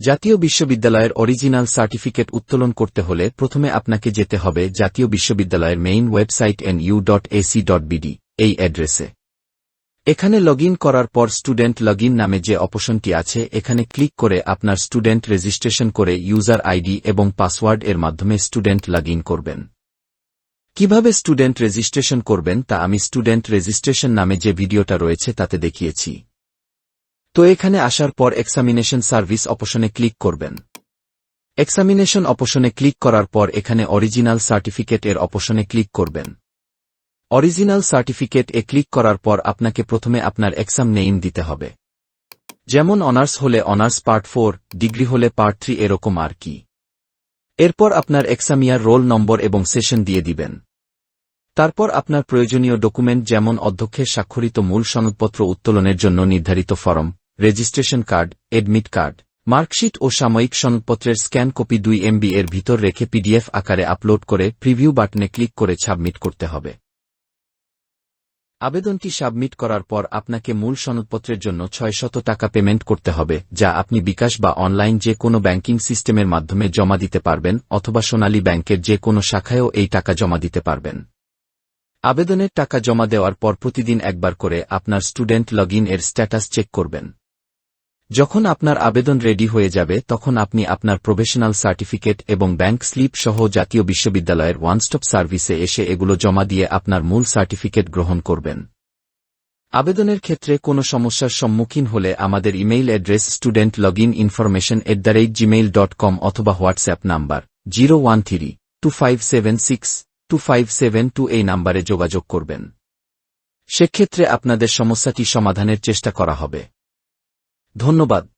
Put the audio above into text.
জাতীয় বিশ্ববিদ্যালয়ের original certificate উত্তোলন করতে হলে প্রথমে আপনাকে যেতে হবে জাতীয় বিশ্ববিদ্যালয়ের main website N U dot AC dot BD এই অ্যাড্রেসে। এখানে লগ করার পর স্টুডেন্ট লগ নামে যে অপশনটি আছে, এখানে ক্লিক করে আপনার স্টুডেন্ট রেজিস্ট্রেশন করে ইউজার আইডি এবং পাসওয়ার্ড এর মাধ্যমে স্টুডেন্ট লগ করবেন। কীভাবে স্টুডেন্ট রেজিস্ট্রেশন করবেন তা আমি স্টুডেন্ট রেজিস্ট্রেশন নামে যে ভিডিওটা রয়েছে তাতে দেখিয়েছি। তো এখানে আসার পর এক্সামিনেশন সার্ভিস অপশনে ক্লিক করবেন। এক্সামিনেশন অপশনে ক্লিক করার পর এখানে অরিজিনাল সার্টিফিকেট এর অপশনে ক্লিক করবেন। অরিজিনাল সার্টিফিকেট এ ক্লিক করার পর আপনাকে প্রথমে আপনার এক্সাম নেইম দিতে হবে। যেমন অনার্স হলে অনার্স পার্ট ফোর ডিগ্রি হলে পার্ট থ্রি এরকম আর কি। এরপর আপনার এক্সামিয়ার রোল নম্বর এবং সেশন দিয়ে দিবেন। তারপর আপনার প্রয়োজনীয় ডকুমেন্ট যেমন অধ্যক্ষের স্বাক্ষরিত মূল সনদপত্র উত্তোলনের জন্য নির্ধারিত form registration card, admit card, marksheet ও সাময়িক সনদপত্রের স্ক্যান কপি দুই এমবি এর ভিতর রেখে পিডিএফ আকারে আপলোড করে প্রিভিউ বাটনে ক্লিক করে সাবমিট করতে হবে। আবেদনটি সাবমিট করার পর আপনাকে মূল সনদপত্রের জন্য ছয়শত টাকা পেমেন্ট করতে হবে, যা আপনি বিকাশ বা অনলাইন যে কোনো ব্যাংকিং সিস্টেমের মাধ্যমে জমা দিতে পারবেন অথবা সোনালী ব্যাংকের যে কোনো শাখায়ও এই টাকা জমা দিতে পারবেন। আবেদনের টাকা জমা দেওয়ার পর প্রতিদিন একবার করে আপনার স্টুডেন্ট লগ এর স্ট্যাটাস চেক করবেন। যখন আপনার আবেদন রেডি হয়ে যাবে, তখন আপনি আপনার প্রফেশনাল সার্টিফিকেট এবং ব্যাংক স্লিপ সহ জাতীয় বিশ্ববিদ্যালয়ের ওয়ানস্টপ সার্ভিসে এসে এগুলো জমা দিয়ে আপনার মূল সার্টিফিকেট গ্রহণ করবেন। আবেদনের ক্ষেত্রে কোনো সমস্যার সম্মুখীন হলে আমাদের email address student log in information at the rate Gmail dot com অথবা WhatsApp number zero one three two five seven six two five seven two এই নাম্বারে যোগাযোগ করবেন। সেক্ষেত্রে আপনাদের সমস্যাটি সমাধানের চেষ্টা করা হবে। ধন্যবাদ।